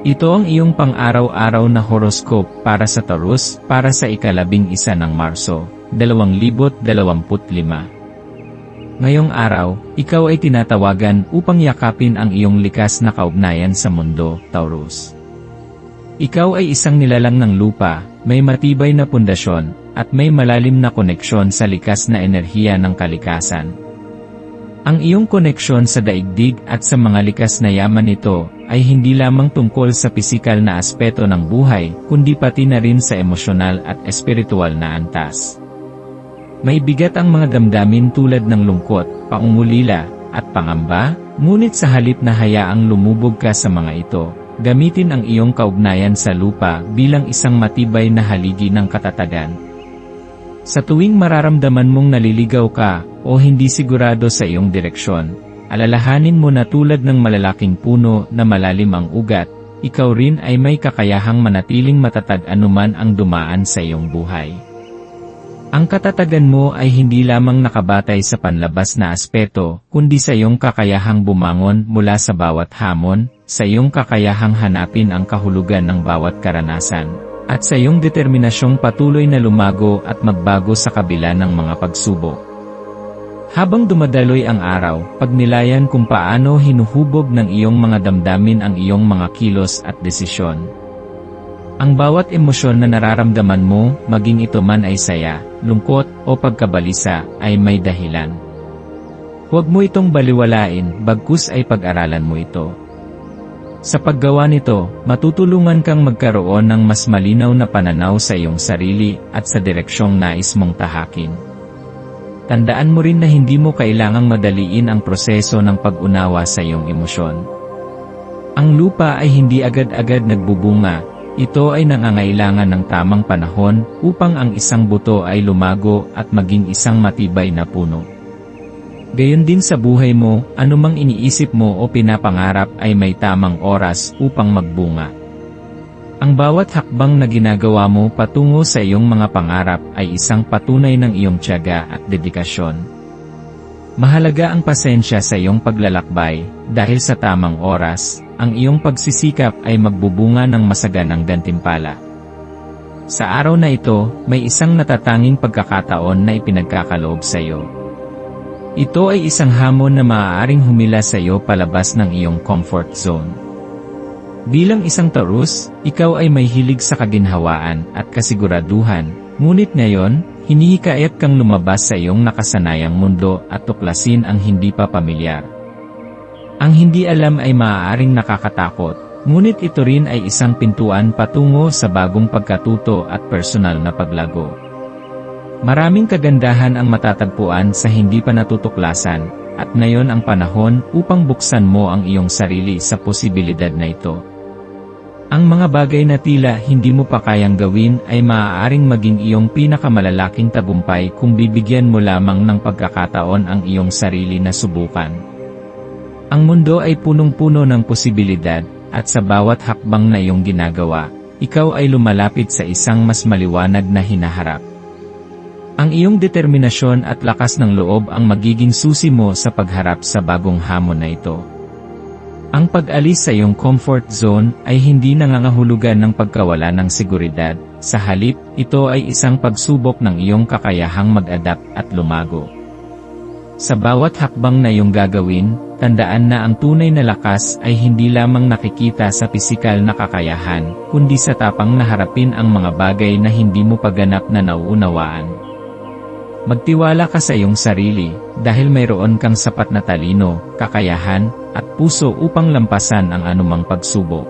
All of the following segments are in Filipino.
Ito ang iyong pang-araw-araw na horoscope para sa Taurus para sa ikalabing isa ng Marso, 2025. Ngayong araw, ikaw ay tinatawagan upang yakapin ang iyong likas na kaugnayan sa mundo, Taurus. Ikaw ay isang nilalang ng lupa, may matibay na pundasyon, at may malalim na koneksyon sa likas na enerhiya ng kalikasan. Ang iyong koneksyon sa daigdig at sa mga likas na yaman nito ay hindi lamang tungkol sa pisikal na aspeto ng buhay, kundi pati na rin sa emosyonal at espiritual na antas. May bigat ang mga damdamin tulad ng lungkot, paungulila, at pangamba, ngunit sa halip na hayaang lumubog ka sa mga ito, gamitin ang iyong kaugnayan sa lupa bilang isang matibay na haligi ng katatagan. Sa tuwing mararamdaman mong naliligaw ka, o hindi sigurado sa iyong direksyon, alalahanin mo na tulad ng malalaking puno na malalim ang ugat, ikaw rin ay may kakayahang manatiling matatag anuman ang dumaan sa iyong buhay. Ang katatagan mo ay hindi lamang nakabatay sa panlabas na aspeto, kundi sa iyong kakayahang bumangon mula sa bawat hamon, sa iyong kakayahang hanapin ang kahulugan ng bawat karanasan, at sa iyong determinasyong patuloy na lumago at magbago sa kabila ng mga pagsubok. Habang dumadaloy ang araw, pagnilayan kung paano hinuhubog ng iyong mga damdamin ang iyong mga kilos at desisyon. Ang bawat emosyon na nararamdaman mo, maging ito man ay saya, lungkot, o pagkabalisa, ay may dahilan. Huwag mo itong baliwalain, bagkus ay pag-aralan mo ito. Sa paggawa nito, matutulungan kang magkaroon ng mas malinaw na pananaw sa iyong sarili at sa direksyong nais mong tahakin. Tandaan mo rin na hindi mo kailangang madaliin ang proseso ng pag-unawa sa iyong emosyon. Ang lupa ay hindi agad-agad nagbubunga, ito ay nangangailangan ng tamang panahon upang ang isang buto ay lumago at maging isang matibay na puno. Gayon din sa buhay mo, anumang iniisip mo o pinapangarap ay may tamang oras upang magbunga. Ang bawat hakbang na ginagawa mo patungo sa iyong mga pangarap ay isang patunay ng iyong tiyaga at dedikasyon. Mahalaga ang pasensya sa iyong paglalakbay, dahil sa tamang oras, ang iyong pagsisikap ay magbubunga ng masaganang gantimpala. Sa araw na ito, may isang natatanging pagkakataon na ipinagkakaloob sa iyo. Ito ay isang hamon na maaaring humila sa iyo palabas ng iyong comfort zone. Bilang isang Taurus, ikaw ay may hilig sa kaginhawaan at kasiguraduhan, ngunit ngayon, hinihikayat kang lumabas sa iyong nakasanayang mundo at tuklasin ang hindi pa pamilyar. Ang hindi alam ay maaaring nakakatakot, ngunit ito rin ay isang pintuan patungo sa bagong pagkatuto at personal na paglago. Maraming kagandahan ang matatagpuan sa hindi pa natutuklasan, at ngayon ang panahon upang buksan mo ang iyong sarili sa posibilidad na ito. Ang mga bagay na tila hindi mo pa kayang gawin ay maaaring maging iyong pinakamalalaking tagumpay kung bibigyan mo lamang ng pagkakataon ang iyong sarili na subukan. Ang mundo ay punong-puno ng posibilidad, at sa bawat hakbang na iyong ginagawa, ikaw ay lumalapit sa isang mas maliwanag na hinaharap. Ang iyong determinasyon at lakas ng loob ang magiging susi mo sa pagharap sa bagong hamon na ito. Ang pag-alis sa iyong comfort zone ay hindi nangangahulugan ng pagkawala ng seguridad, sa halip, ito ay isang pagsubok ng iyong kakayahang mag-adapt at lumago. Sa bawat hakbang na iyong gagawin, tandaan na ang tunay na lakas ay hindi lamang nakikita sa pisikal na kakayahan, kundi sa tapang na harapin ang mga bagay na hindi mo paganap na nauunawaan. Magtiwala ka sa iyong sarili, dahil mayroon kang sapat na talino, kakayahan, at puso upang lampasan ang anumang pagsubok.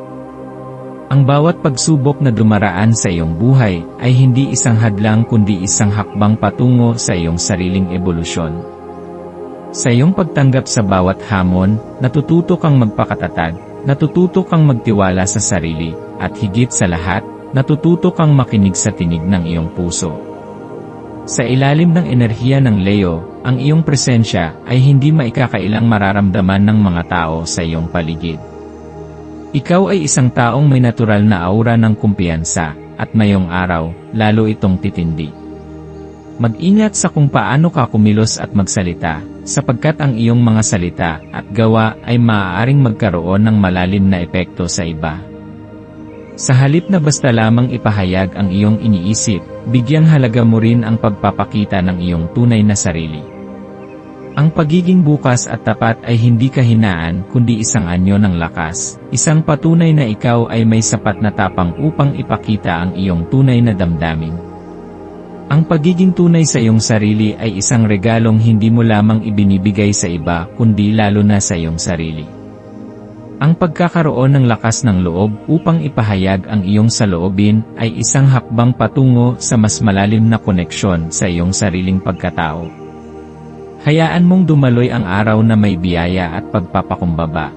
Ang bawat pagsubok na dumaraan sa iyong buhay ay hindi isang hadlang kundi isang hakbang patungo sa iyong sariling ebolusyon. Sa iyong pagtanggap sa bawat hamon, natututo kang magpakatatag, natututo kang magtiwala sa sarili, at higit sa lahat, natututo kang makinig sa tinig ng iyong puso. Sa ilalim ng enerhiya ng Leo, ang iyong presensya ay hindi maikakailang mararamdaman ng mga tao sa iyong paligid. Ikaw ay isang taong may natural na aura ng kumpiyansa, at mayong araw, lalo itong titindi. Mag-ingat sa kung paano ka kumilos at magsalita, sapagkat ang iyong mga salita at gawa ay maaaring magkaroon ng malalim na epekto sa iba. Sa halip na basta lamang ipahayag ang iyong iniisip, bigyang halaga mo rin ang pagpapakita ng iyong tunay na sarili. Ang pagiging bukas at tapat ay hindi kahinaan kundi isang anyo ng lakas, isang patunay na ikaw ay may sapat na tapang upang ipakita ang iyong tunay na damdamin. Ang pagiging tunay sa iyong sarili ay isang regalong hindi mo lamang ibinibigay sa iba kundi lalo na sa iyong sarili. Ang pagkakaroon ng lakas ng loob upang ipahayag ang iyong saloobin ay isang hakbang patungo sa mas malalim na koneksyon sa iyong sariling pagkatao. Hayaan mong dumaloy ang araw na may biyaya at pagpapakumbaba.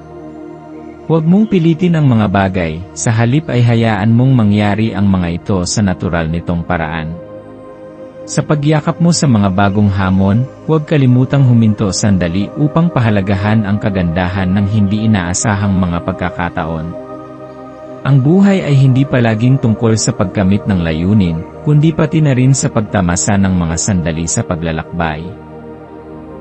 Huwag mong pilitin ang mga bagay, sa halip ay hayaan mong mangyari ang mga ito sa natural nitong paraan. Sa pagyakap mo sa mga bagong hamon, huwag kalimutang huminto sandali upang pahalagahan ang kagandahan ng hindi inaasahang mga pagkakataon. Ang buhay ay hindi palaging tungkol sa pagkamit ng layunin, kundi pati na rin sa pagtamasa ng mga sandali sa paglalakbay.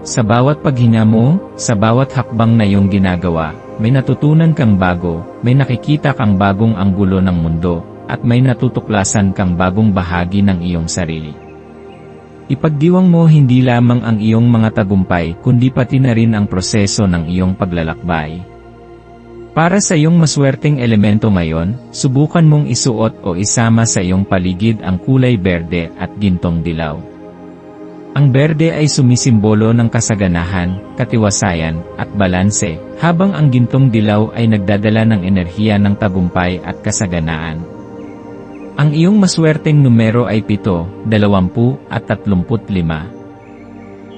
Sa bawat paghinga mo, sa bawat hakbang na iyong ginagawa, may natutunan kang bago, may nakikita kang bagong anggulo ng mundo, at may natutuklasan kang bagong bahagi ng iyong sarili. Ipagdiwang mo hindi lamang ang iyong mga tagumpay kundi pati na rin ang proseso ng iyong paglalakbay. Para sa iyong maswerteng elemento ngayon, subukan mong isuot o isama sa iyong paligid ang kulay berde at gintong dilaw. Ang berde ay sumisimbolo ng kasaganahan, katiwasayan, at balanse, habang ang gintong dilaw ay nagdadala ng enerhiya ng tagumpay at kasaganaan. Ang iyong maswerteng numero ay 7, 20 at 35.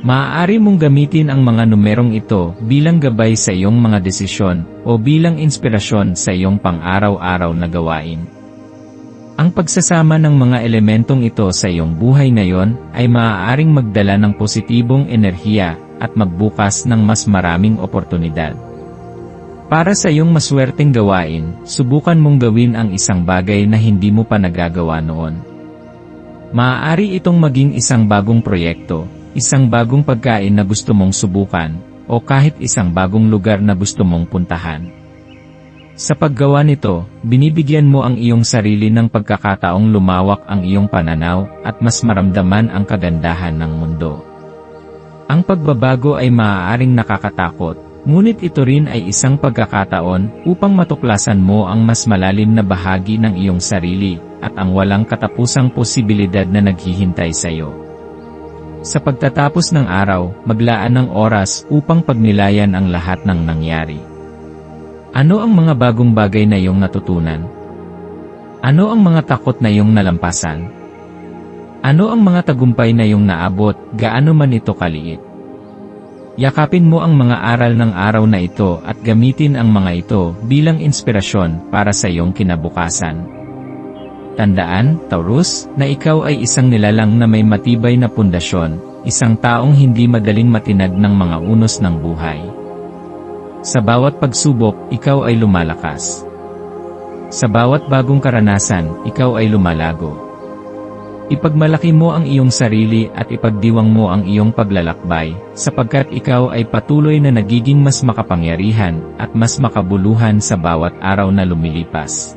Maaari mong gamitin ang mga numerong ito bilang gabay sa iyong mga desisyon o bilang inspirasyon sa iyong pang-araw-araw na gawain. Ang pagsasama ng mga elementong ito sa iyong buhay ngayon ay maaaring magdala ng positibong enerhiya at magbukas ng mas maraming oportunidad. Para sa iyong maswerteng gawain, subukan mong gawin ang isang bagay na hindi mo pa nagagawa noon. Maaari itong maging isang bagong proyekto, isang bagong pagkain na gusto mong subukan, o kahit isang bagong lugar na gusto mong puntahan. Sa paggawa nito, binibigyan mo ang iyong sarili ng pagkakataong lumawak ang iyong pananaw at mas maramdaman ang kagandahan ng mundo. Ang pagbabago ay maaaring nakakatakot, Ngunit ito rin ay isang pagkakataon upang matuklasan mo ang mas malalim na bahagi ng iyong sarili at ang walang katapusang posibilidad na naghihintay sa iyo. Sa pagtatapos ng araw, maglaan ng oras upang pagnilayan ang lahat ng nangyari. Ano ang mga bagong bagay na iyong natutunan? Ano ang mga takot na iyong nalampasan? Ano ang mga tagumpay na iyong naabot, gaano man ito kaliit? Yakapin mo ang mga aral ng araw na ito at gamitin ang mga ito bilang inspirasyon para sa iyong kinabukasan. Tandaan, Taurus, na ikaw ay isang nilalang na may matibay na pundasyon, isang taong hindi madaling matinag ng mga unos ng buhay. Sa bawat pagsubok, ikaw ay lumalakas. Sa bawat bagong karanasan, ikaw ay lumalago. Ipagmalaki mo ang iyong sarili at ipagdiwang mo ang iyong paglalakbay, sapagkat ikaw ay patuloy na nagiging mas makapangyarihan at mas makabuluhan sa bawat araw na lumilipas.